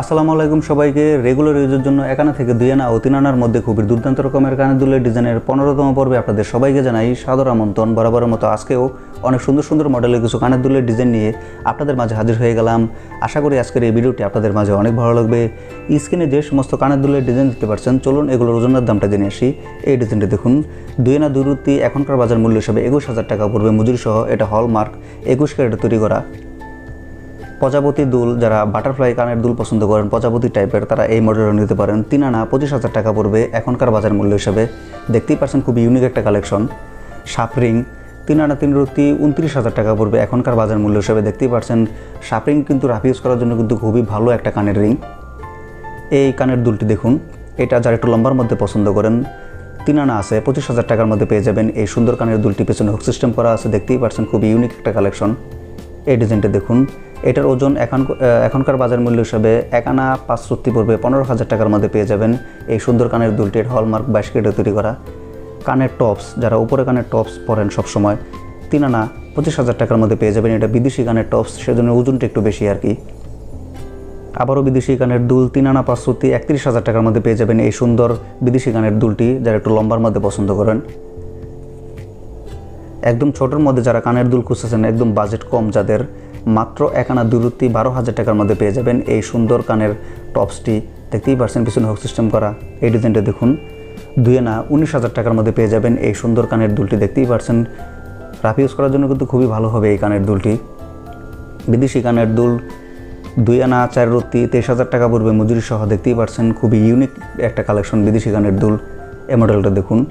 আসসালামু আলাইকুম সবাইকে রেগুলার ইউজের জন্য একানা থেকে দুই আনা ও তিন আনার মধ্যে খুবই দুর্দান্ত রকমের কানের ডিজাইনের পনেরোতম পর্বে আপনাদের সবাইকে জানাই সাদর আমন্ত্রণ। বরাবরের মতো আজকেও অনেক সুন্দর সুন্দর মডেলের কিছু কানের দুলের ডিজাইন নিয়ে আপনাদের মাঝে হাজির হয়ে গেলাম। আশা করি আজকের এই ভিডিওটি আপনাদের মাঝে অনেক ভালো লাগবে। স্ক্রিনে যে সমস্ত কানের দুলের ডিজাইন দিতে পারছেন চলুন এগুলোর ওজনের দামটা জেনে আসি। এই ডিজাইনটা দেখুন, দুই আনা দুরুতি এখনকার বাজার মূল্য হিসাবে একুশ হাজার টাকা পড়বে মজুরি সহ, এটা হলমার্ক একুশ ক্যারেটে তৈরি করা। প্রজাপতি দুল যারা বাটারফ্লাই কানের দুল পছন্দ করেন, প্রজাপতি টাইপের তারা এই মডেলটা নিতে পারেন। তিন আনা পঁচিশ হাজার টাকা পড়বে এখনকার বাজার মূল্য হিসেবে। দেখতেই পাচ্ছেন খুবই ইউনিক একটা কালেকশন সাপরিং তিন আনা তিন রুটি উনত্রিশ হাজার টাকা পড়বে এখনকার বাজার মূল্য হিসেবে। দেখতেই পাচ্ছেন সাপরিং কিন্তু রাফ ইউজ করার জন্য কিন্তু খুবই ভালো একটা কানের রিং এই কানের দুলটি দেখুন, এটা যারা একটু লম্বার মধ্যে পছন্দ করেন, তিন আনা আছে, পঁচিশ হাজার টাকার মধ্যে পেয়ে যাবেন। এই সুন্দর কানের দুলটি পেছনে হুক সিস্টেম করা আছে, দেখতেই পাচ্ছেন খুবই ইউনিক একটা কালেকশন এই ডিজাইনটা দেখুন এটার ওজন এখন এখনকার বাজার মূল্য হিসাবে এক আনা পাঁচ সত্যি পড়বে, পনেরো হাজার টাকার মধ্যে পেয়ে যাবেন এই সুন্দর কানের দুলটির হলমার্ক বাইশ কেটে তৈরি করা। কানের টপস, যারা উপরে কানের টপস পরেন সবসময়, তিন আনা পঁচিশ হাজার টাকার মধ্যে পেয়ে যাবেন। এটা বিদেশি কানের টপস, সেজন্য ওজনটা একটু বেশি আর কি। আবারও বিদেশি কানের দুল তিন আনা পাঁচশোটি একত্রিশ হাজার টাকার মধ্যে পেয়ে যাবেন এই সুন্দর বিদেশি কানের দুলটি, যারা একটু লম্বার মধ্যে পছন্দ করেন। একদম ছোটোর মধ্যে যারা কানের দুল খুঁজতেছেন, একদম বাজেট কম যাদের মাত্র একানা আনা দুরুতি বারো হাজার টাকার মধ্যে পেয়ে যাবেন এই সুন্দর কানের টপসটি। দেখতেই পারছেন, পিছনে হুক সিস্টেম করা। এই ডিজাইনটা দেখুন, দুই আনা উনিশ হাজার টাকার মধ্যে পেয়ে যাবেন এই সুন্দর কানের দুলটি। দেখতেই পারছেন রাফ ইউজ করার জন্য কিন্তু খুবই ভালো হবে এই কানের দুলটি। বিদেশি কানের দুল, দুই আনা চার রত্তি, তেইশ হাজার টাকা পড়বে মজুরি সহ। দেখতেই পারছেন, খুবই ইউনিক একটা কালেকশন বিদেশি কানের দুল। এই মডেলটা দেখুন,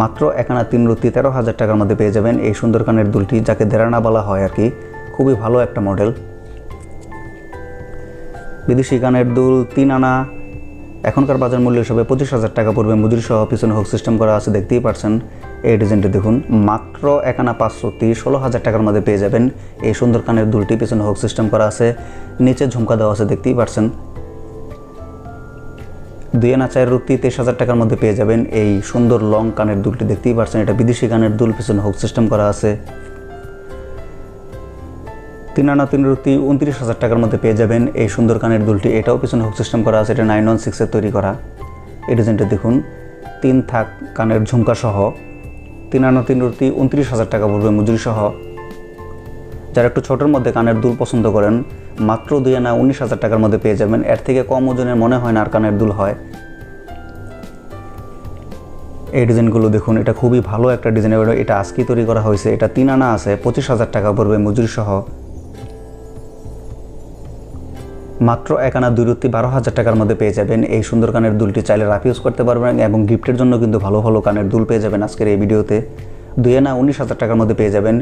মাত্র এক আনা তিন রত্তি তেরো হাজার টাকার মধ্যে পেয়ে যাবেন এই সুন্দর কানের দুলটি, যাকে দেরানা বলা হয় আর কি। খুবই ভালো একটা মডেল। বিদেশি কানের দুল তিন আনা, এখনকার বাজার মূল্য হিসাবে পঁচিশ হাজার টাকা পড়বে। মজুরি সহ পিছনে হোক সিস্টেম করা আছে, দেখতেই পারছেন। এই ডিজাইনটি দেখুন, মাত্র এক আনা পাঁচশো তিরিশ, ষোলো হাজার টাকার মধ্যে পেয়ে যাবেন। এই সুন্দর কানের দুলটি পিছনে হোক সিস্টেম করা আছে, নিচে ঝুমকা দেওয়া আছে, দেখতেই পারছেন। দুই আনা চার রুটি তেইশ হাজার টাকার মধ্যে পেয়ে যাবেন। এই সুন্দর লং কানের দুলটি দেখতেই পারছেন, এটা বিদেশি কানের দুল পিছনে হোক সিস্টেম করা আছে। তিন আনা তিন রুটি উনত্রিশ হাজার টাকার মধ্যে পেয়ে যাবেন। এই সুন্দর কানের দুলটি, এটাও পিছনে হুক সিস্টেম করা আছে, এটা নাইন ওয়ান সিক্সের তৈরি করা। এই ডিজাইনটা দেখুন, তিন থাক কানের ঝুমকা সহ, তিন আনা তিন রুটি উনত্রিশ হাজার টাকা পড়বে মজুরি সহ। যারা একটু ছোটোর মধ্যে কানের দুল পছন্দ করেন, মাত্র দুই আনা উনিশ হাজার টাকার মধ্যে পেয়ে যাবেন। এর থেকে কম ওজনের মনে হয় না আর কানের দুল হয়। এই ডিজাইনগুলো দেখুন, এটা খুবই ভালো একটা ডিজাইন, এটা আজকেই তৈরি করা হয়েছে। এটা তিন আনা আছে, পঁচিশ হাজার টাকা পড়বে মজুরি সহ। মাত্র এক আনা দুই রুটি বারো হাজার টাকার মধ্যে পেয়ে যাবেন। এই সুন্দর কানের দুলটি চাইলে রাফ ইউজ করতে পারবেন এবং গিফটের জন্য কিন্তু ভালো ভালো কানের দুল পেয়ে যাবেন আজকের এই ভিডিওতে। দুই আনা উনিশ হাজার টাকার মধ্যে পেয়ে যাবেন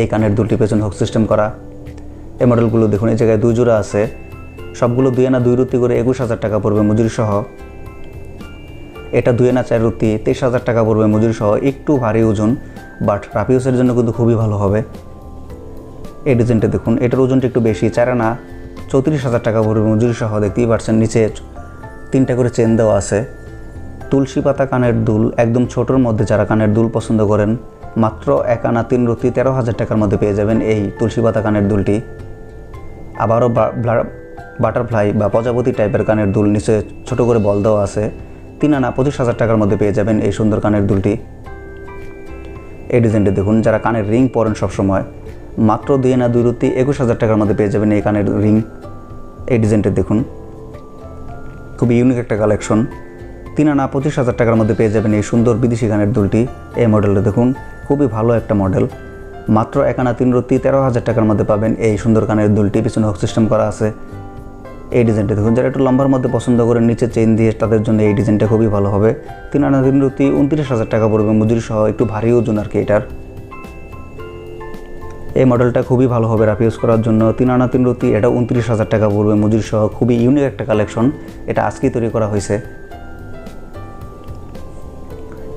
এই কানের দুলটি পেছন হুক সিস্টেম করা। এই মডেলগুলো দেখুন, এই জায়গায় দুই জোড়া আছে। সবগুলো দুই আনা দুই রুটি করে একুশ হাজার টাকা পড়বে মজুরি সহ। এটা দুই আনা চার রুটি তেইশ হাজার টাকা পড়বে মজুরি সহ। একটু ভারী ওজন বাট রাফিউসের জন্য কিন্তু খুবই ভালো হবে। এই ডিজাইনটা দেখুন, এটার ওজনটা একটু বেশি, চার আনা চৌত্রিশ হাজার টাকা পড়বে মজুরি সহ দেখতেই পারছেন, নিচে তিনটা করে চেন দেওয়া আছে। তুলসী পাতা কানের দুল, একদম ছোটোর মধ্যে যারা কানের দুল পছন্দ করেন, মাত্র এক আনা তিন রুটি তেরো হাজার টাকার মধ্যে পেয়ে যাবেন এই তুলসী পাতা কানের দুলটি। আবারও বাটারফ্লাই বা প্রজাপতি টাইপের কানের দুল, নিচে ছোট করে বল দেওয়া আছে। তিন আনা পঁচিশ হাজার টাকার মধ্যে পেয়ে যাবেন এই সুন্দর কানের দুলটি। এই ডিজাইনটি দেখুন, যারা কানের রিং পরেন সবসময় মাত্র দুই আনা দুই রুতি একুশ হাজার টাকার মধ্যে পেয়ে যাবেন এই কানের রিং। এই ডিজাইনটা দেখুন। খুবই ইউনিক একটা কালেকশন তিন আনা পঁচিশ হাজার টাকার মধ্যে পেয়ে যাবেন এই সুন্দর বিদেশি কানের দুলটি। এই মডেলটা দেখুন, খুবই ভালো একটা মডেল মাত্র এক আনা তিন রুটি তেরো হাজার টাকার মধ্যে পাবেন এই সুন্দর কানের দুলটি। পিছনে হক সিস্টেম করা আছে। এই ডিজাইনটা দেখুন, যারা একটু লম্বার মধ্যে পছন্দ করেন নিচে চেন দিয়ে তাদের জন্য এই ডিজাইনটা খুবই ভালো হবে। তিন আনা তিন রুটি, উনত্রিশ হাজার টাকা পড়বে মজুরি সহ, একটু ভারী ওজন আর কি এটার। এই মডেলটা খুবই ভালো হবে রাফ ইউজ করার জন্য। তিন আনা, তিন রুটি, এটা উনত্রিশ হাজার টাকা পড়বে মজুরি সহ খুবই ইউনিক একটা কালেকশন এটা আজকেই তৈরি করা হয়েছে।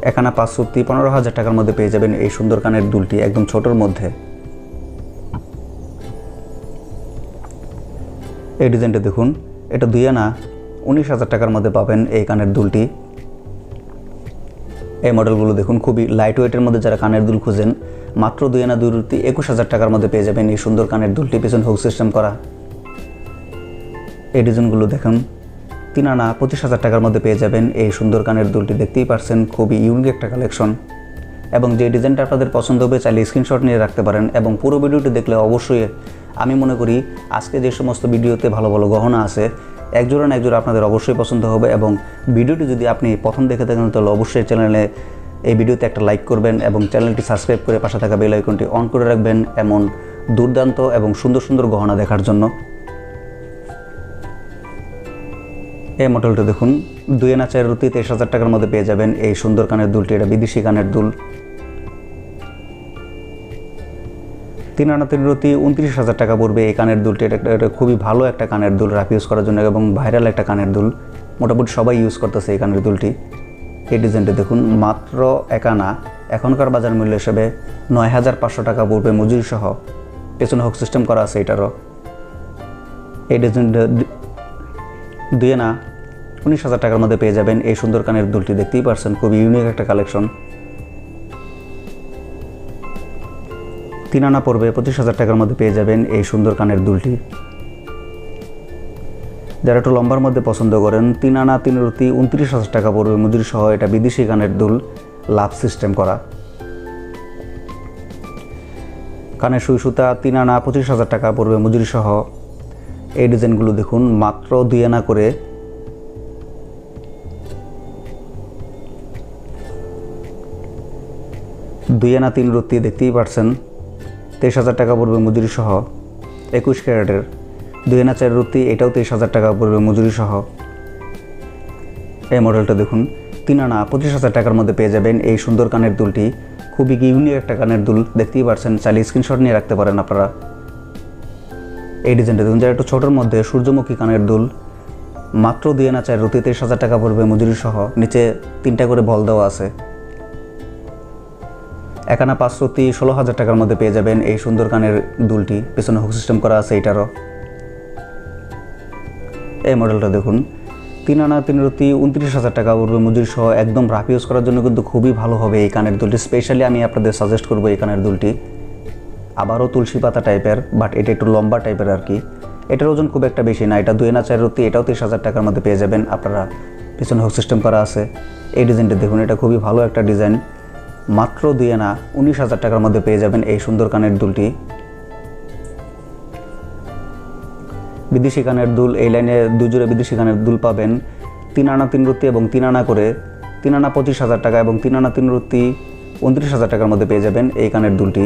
এখানে পাঁচ সত্যি পনেরো হাজার টাকার মধ্যে পেয়ে যাবেন এই সুন্দর কানের দুলটি, একদম ছোটোর মধ্যে। এই ডিজাইনটা দেখুন। এটা দুই আনা উনিশ হাজার টাকার মধ্যে পাবেন এই কানের দুলটি। এই মডেলগুলো দেখুন, খুবই লাইট ওয়েটের মধ্যে যারা কানের দুল খুঁজেন, মাত্র দুই আনা দুই রুটি একুশ হাজার টাকার মধ্যে পেয়ে যাবেন এই সুন্দর কানের দুলটি, পেছন হোক সিস্টেম করা। এই ডিজাইনগুলো দেখুন, তিন আনা পঁচিশ হাজার টাকার মধ্যে পেয়ে যাবেন এই সুন্দর কানের দুলটি, দেখতেই পারছেন, খুবই ইউনিক একটা কালেকশন এবং যে ডিজাইনটা আপনাদের পছন্দ হবে, চাইলে স্ক্রিনশট নিয়ে রাখতে পারেন এবং পুরো ভিডিওটি দেখলে অবশ্যই আমি মনে করি, আজকে যে সমস্ত ভিডিওতে ভালো ভালো গহনা আছে এক জোড়া না এক জোড়া আপনাদের অবশ্যই পছন্দ হবে এবং ভিডিওটি যদি আপনি প্রথম দেখে থাকেন, তাহলে অবশ্যই চ্যানেলে এই ভিডিওতে একটা লাইক করবেন এবং চ্যানেলটি সাবস্ক্রাইব করে পাশে থাকা বেল আইকনটি অন করে রাখবেন এমন দুর্দান্ত এবং সুন্দর সুন্দর গহনা দেখার জন্য। এই মডেলটা দেখুন, দুই আনা চার রুতি তেইশ হাজার টাকার মধ্যে পেয়ে যাবেন এই সুন্দর কানের দুলটি, এটা বিদেশি কানের দুল। তিন আনা তিন রুতি উনত্রিশ হাজার টাকা পড়বে এই কানের দুলটি। এটা একটা- খুবই ভালো একটা কানের দুল রাফ ইউজ করার জন্য এবং ভাইরাল একটা কানের দুল। মোটামুটি সবাই ইউজ করতেছে এই কানের দুলটি। এই ডিজাইনটি দেখুন, মাত্র এক আনা। এখনকার বাজার মূল্য হিসেবে নয় হাজার পাঁচশো টাকা পড়বে মজুরি সহ। পেছনে হোক সিস্টেম করা আছে এটারও। এই ডিজাইনটা দুই আনা। উনিশ হাজার টাকার মধ্যে পেয়ে যাবেন এই সুন্দর কানের দুলটি। দেখতেই পারছেন, খুবই ইউনিক একটা কালেকশন তিন আনা পড়বে, পঁচিশ হাজার টাকার মধ্যে পেয়ে যাবেন এই সুন্দর কানের দুলটি। যারা একটু লম্বার মধ্যে পছন্দ করেন, তিন আনা, তিন রুতি উনত্রিশ হাজার টাকা পড়বে মজুরি সহ এটা বিদেশি কানের দুল, লাভ সিস্টেম করা। কানের সুই সুতা তিন আনা, পঁচিশ হাজার টাকা পড়বে মজুরি সহ। এই ডিজাইনগুলো দেখুন, মাত্র দুই আনা করে। দুই আনা, তিন রত্তি দেখতেই পারছেন। তেইশ হাজার টাকা পড়বে মজুরি সহ একুশ ক্যারেটের। দুই আনা চার রত্তি এটাও তেইশ হাজার টাকা পড়বে মজুরি সহ এই মডেলটা দেখুন, তিন আনা পঁচিশ হাজার টাকার মধ্যে পেয়ে যাবেন এই সুন্দর কানের দুলটি। খুবই ইউনিক একটা কানের দুল, দেখতেই পারছেন, চাইলে স্ক্রিনশট নিয়ে রাখতে পারেন আপনারা। এই ডিজাইনটা দেখুন, যারা একটু ছোটোর মধ্যে সূর্যমুখী কানের দুল। মাত্র দুই আনা চার রুতি তেইশ হাজার টাকা পড়বে মজুরি সহ নিচে তিনটা করে বল দেওয়া আছে। একানা পাঁচ রুতি ষোলো হাজার টাকার মধ্যে পেয়ে যাবেন এই সুন্দর কানের দুলটি। পেছনে হুক সিস্টেম করা আছে এটারও এই মডেলটা দেখুন। তিন আনা তিন রুতি উনত্রিশ হাজার টাকা পড়বে মজুরি সহ একদম রাফ ইউজ করার জন্য কিন্তু খুবই ভালো হবে এই কানের দুলটি। স্পেশালি আমি আপনাদের সাজেস্ট করব এই কানের দুলটি। আবারও তুলসী পাতা টাইপের বাট এটা একটু লম্বা টাইপের আর কি। এটার ওজন খুব একটা বেশি না, এটা দুই না চার রুতি, এটাও তিরিশ হাজার টাকার মধ্যে পেয়ে যাবেন। আপনারা পিছনে হোক সিস্টেম করা আছে। এই ডিজাইনটা দেখুন, এটা খুবই ভালো একটা ডিজাইন মাত্র দুই আনা উনিশ হাজার টাকার মধ্যে পেয়ে যাবেন এই সুন্দর কানের দুলটি। বিদেশি কানের দুল, এই লাইনে দুজোড়ে বিদেশি কানের দুল পাবেন। তিন আনা তিন রুতি এবং তিন আনা করে তিন আনা পঁচিশ হাজার টাকা এবং তিন আনা তিন রুতি উনত্রিশ হাজার টাকার মধ্যে পেয়ে যাবেন এই কানের দুলটি।